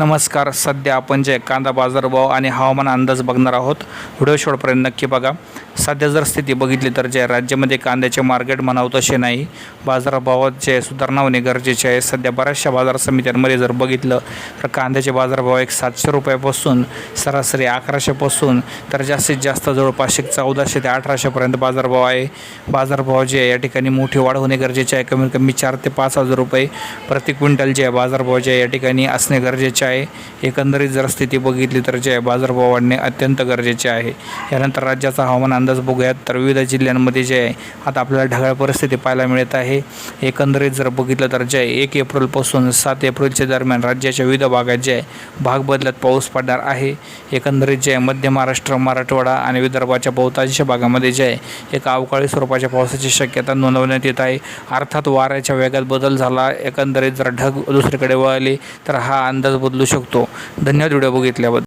नमस्कार. सध्या आपण जे कांदा बाजारभाव आणि हवामान अंदाज बघणार आहोत व्हिडिओ शेवटपर्यंत नक्की बघा. सध्या जर स्थिती बघितली तर जे राज्यामध्ये कांद्याचे मार्केट म्हणावं तसे नाही. बाजारभावात जे सुधारणा होणे गरजेचे आहे. सध्या बऱ्याचशा बाजार समित्यांमध्ये जर बघितलं तर कांद्याचे बाजारभाव एक सातशे रुपयापासून सरासरी अकराशेपासून तर जास्तीत जास्त जवळपास एक चौदाशे ते अठराशेपर्यंत बाजारभाव आहे. बाजारभाव जे आहे या ठिकाणी मोठी वाढ होणे गरजेचे आहे. कमीत कमी चार ते पाच हजार रुपये प्रति क्विंटल जे आहे बाजारभाव जे आहे या ठिकाणी असणे गरजेचे आहे. एकंदरीत जर स्थिती बघितली तर जे आहे बाजारभाव वाढणे अत्यंत गरजेचे आहे. यानंतर राज्याचा हवामान अंदाज बघूयात तर विविध जिल्ह्यांमध्ये जे आहे आता आपल्याला ढगाळ परिस्थिती पाहायला मिळत आहे. एकंदरीत जर बघितलं तर जे एक एप्रिलपासून सात एप्रिलच्या दरम्यान राज्याच्या विविध भागात जे आहे भाग बदलत पाऊस पडणार आहे. एकंदरीत जे आहे मध्य महाराष्ट्र मराठवाडा आणि विदर्भाच्या बहुतांश भागामध्ये जे आहे एक अवकाळी स्वरूपाच्या पावसाची शक्यता नोंदवण्यात येत आहे. अर्थात वाऱ्याच्या वेगात बदल झाला एकंदरीत जर ढग दुसरीकडे वळले तर हा अंदाज बदलू शकतो. धन्यवाद व्हिडिओ बघितल्याबद्दल.